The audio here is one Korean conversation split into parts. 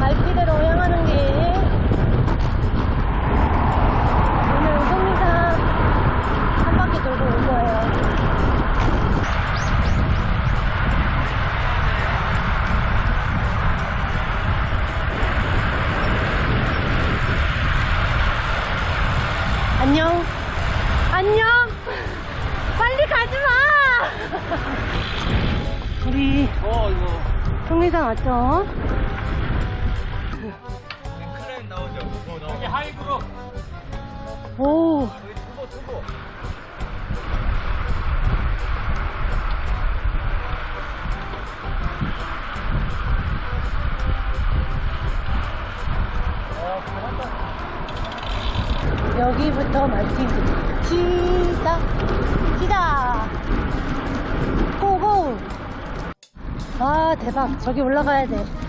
갈피대로 향하는 길. 오늘 속리산 한 바퀴 돌고 올 거예요. 안녕. 안녕. 빨리 가지 마. 우리 어 이거. 속리산 왔죠? 하이브로. 오. 여기 투보 투보. 여기부터 맛집이 시작 시작 고고 아 대박 저기 올라가야 돼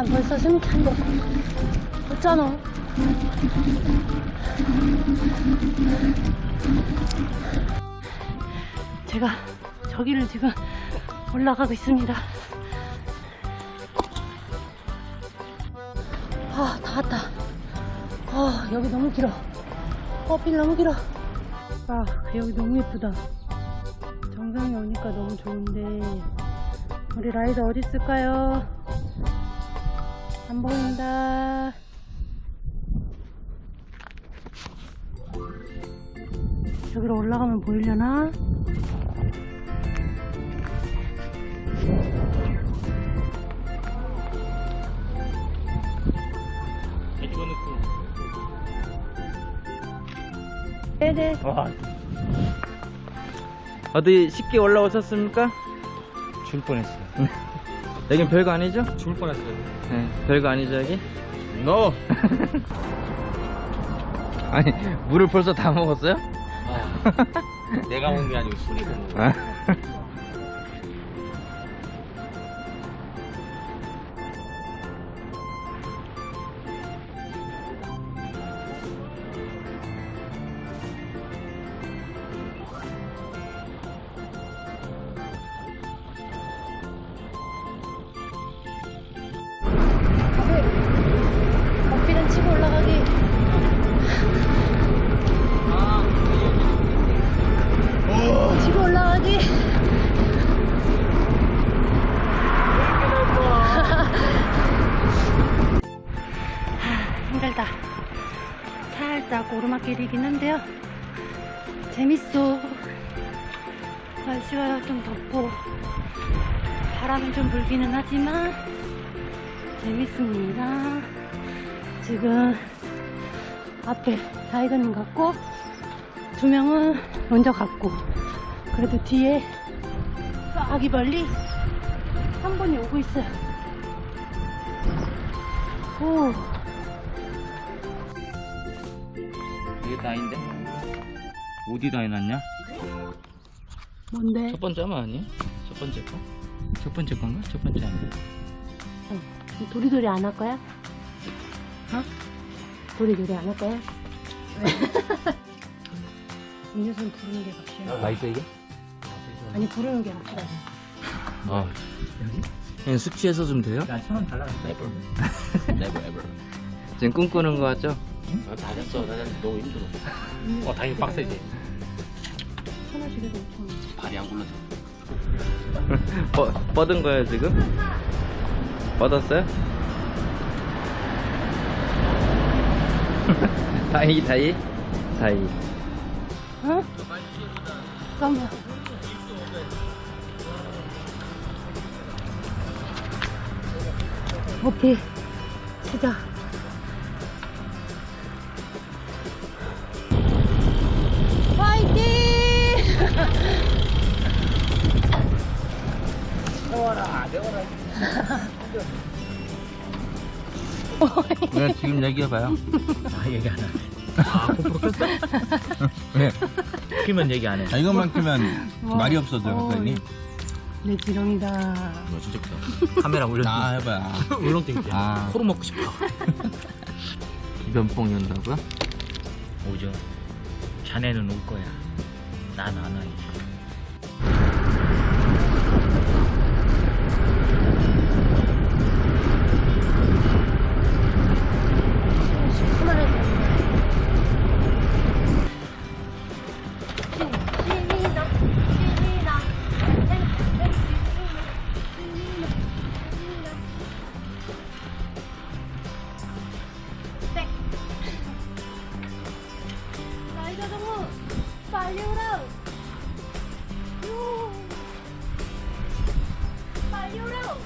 난 벌써 숨이 찬데 어쩌노 제가 저기를 지금 올라가고 있습니다 아, 다 왔다. 아, 여기 너무 길어. 어, 빌 너무 길어. 아, 여기 너무 예쁘다. 정상에 오니까 너무 좋은데. 우리 라이더 어디 있을까요? 안 보인다. 여기로 올라가면 보이려나? 네네. 와. 어디 쉽게 올라오셨습니까? 줄 뻔했어요. 여긴 별거 아니죠? 줄 뻔했어요. 네, 별거 아니죠 여기? No. 아니 물을 벌써 다 먹었어요? 내가 먹은 게 아니고 술이 먹은 거. 아. 치고 올라가기. 하, 힘들다. 살짝 오르막길이긴 한데요. 재밌어. 날씨가 좀 덥고 바람은 좀 불기는 하지만 재밌습니다. 지금 앞에 라이더님 같고 두 명은 먼저 갔고 그래도 뒤에 저기 멀리 한 분이 오고 있어요. 오, 이게 다인데? 어디 다 해놨냐? 뭔데? 첫 번째 아마 아니? 첫 번째 거? 첫 번째 건가? 첫 번째 아니야? 어, 도리도리 안 할 거야? 어? 도리도리 안 할 거야? 음료수는 부르는 게 값이야. 맛있어 이게? 아니 부르는 게 값이다. 아 그냥 숙취해서 좀 돼요? 천원 달라. Never Never ever 지금 꿈꾸는 거 같죠? 나 다녔어. 나 너무 힘들어. 어, 당연히 빡세지. 천 원씩 해도 오천 원. 발이 안 굴러져. 뻗, 뻗은 거예요 지금? 뻗었어요? 다이 다이 다이 어? 잠깐만. 오케이. 시작. 파이팅! 네, 지금 얘기해봐요 아, 얘기 안 해. 아, 고프로 켰어? 네. 키면 얘기 안 해. 아, 이것만 크면 와. 말이 없어져요, 어, 선생님. 내 지렁이다. 너 진짜 크다. 카메라 울렁 아, 해봐요. 울렁땡 때. 아. 코로 먹고 싶어. 면봉이 온다고요? 오죠. 자네는 올 거야. 난 안 와. 나이가 너무 빨리 오라. 요. 빨리 오라.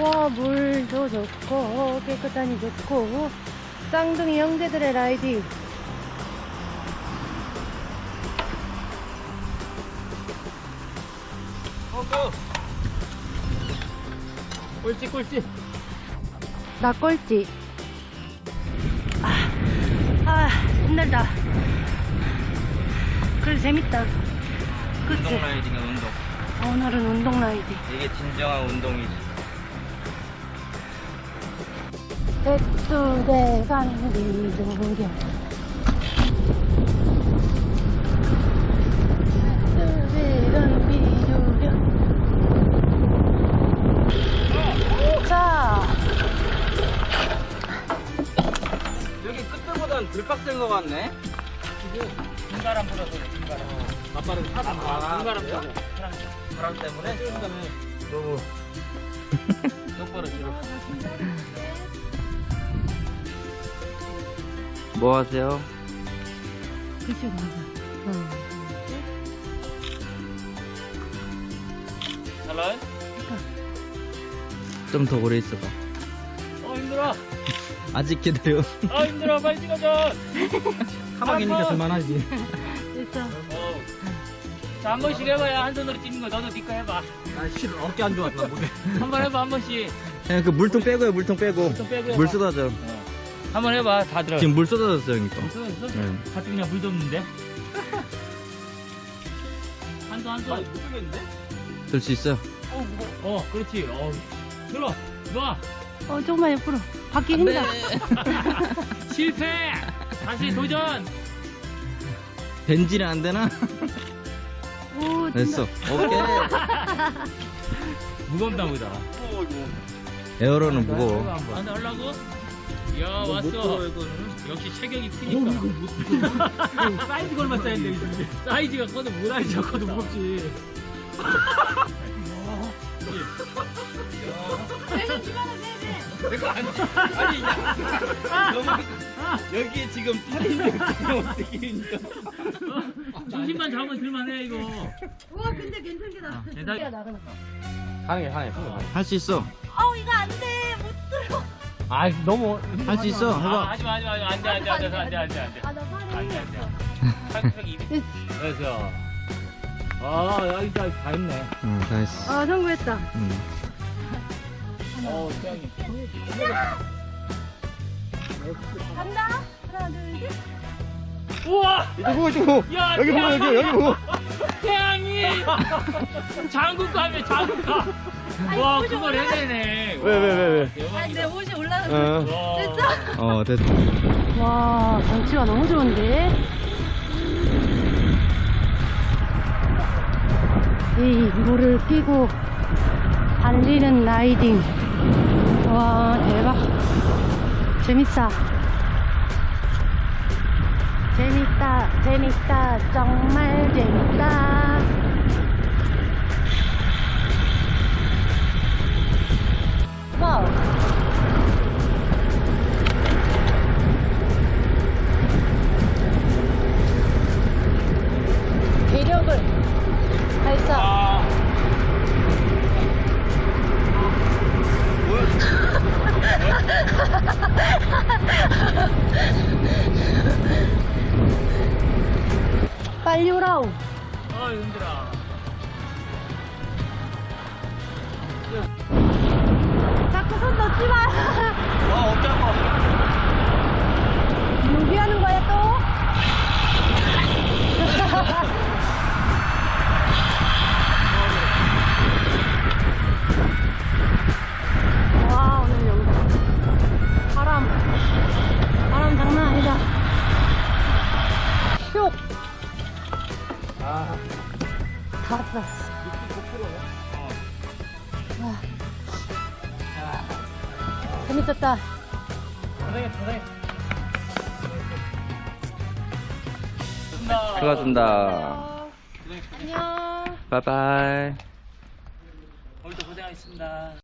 와, 물도 좋고, 깨끗하니 좋고, 쌍둥이 형제들의 라이딩. 꼴찌 꼴찌. 나 꼴찌. 아, 아, 힘들다. 그래, 재밌다. 그치? 운동 라이딩은 운동. 오늘은 운동 라이딩. 이게 진정한 운동이지. 백두대 가는 비조경. 덜 빡센 것 같네. 중바람 불어서 중바람. 맞바람 타다. 아, 그래요? 불어. 바람 때문에. 너무 똑바로 들어. 뭐 하세요? 그치, 맞아. 어. 잘라. 좀더 오래 있어봐. 어 힘들어. 아직 기다려. 아 힘들어. 빨리 찍어줘. 카막이니까 쓸만하지. 됐어. 어. 자, 한 번씩 해봐야 한 손으로 찍는 거. 너도 니꺼 해봐. 나 싫어. 어깨 안 좋아. 나 못해. 한 번 해봐, 한 번씩. 그냥 그 물통 빼고요. 물통 빼고. 좀 빼고 해봐. 물 쏟아져. 어. 한번 해봐. 다 들어. 지금 물 쏟아졌어요, 형님 거. 쏟아, 쏟아. 네. 가뜩 그냥 물도 없는데. 한 손, 한 손. 될수 있어. 어, 무거워. 어, 그렇지. 어. 들어. 놔. 어, 조금만 옆으로. 받기 힘들어. 실패. 다시 도전. 벤지는 안 되나? 오, 됐어. 오케이. 무겁다, 보다. 에어로는 무거워. 안 하려고? 야, 왔어. 역시 체격이 크니까. 사이즈가 얼마 짜인데, 사이즈가 커도 못 사이즈가 커도 무겁지. 여기 지금 팔이 있는데 어떻게 중심만 잡으면 들만해, 이거. 우와, 근데 괜찮겠다. 괜찮- 하네 하네 할수 있어 어 이거 안 돼. 못 들어. 아, 너무. 할 수 있어 아, 해봐 하지 마, 하지 마. 안 돼, 안 돼, 안 돼, 안 돼, 안 돼, 안 돼. 아나 안 돼, 안 돼. 힘들었어. 살짝 입이. 됐어. 아, 여기 다, 다 했네. 응 잘했어 아, 성공했다. 응. 어, 태양이. 간다. 하나 둘 셋. 우와! 이거 보고 이거 야, 여기 보고 여기 여기 보고 태양이! 장군감에 장군감! 와, 그걸 해내네. 왜, 왜, 왜, 왜? 아니 내 옷이 올라가서. 어, 됐어? 어 됐어 와, 경치가 너무 좋은데? 이 물을 끼고 달리는 라이딩. 와, 대박. 재밌다. 재밌다, 재밌다, 정말 재밌다. 오라우. 어, 힘들어. 자꾸 손 놓지 마. 어 어깨 아파 준비하는 재밌었다. 수고하셨습니다. 안녕. 바이바이. 오늘도 고생하셨습니다.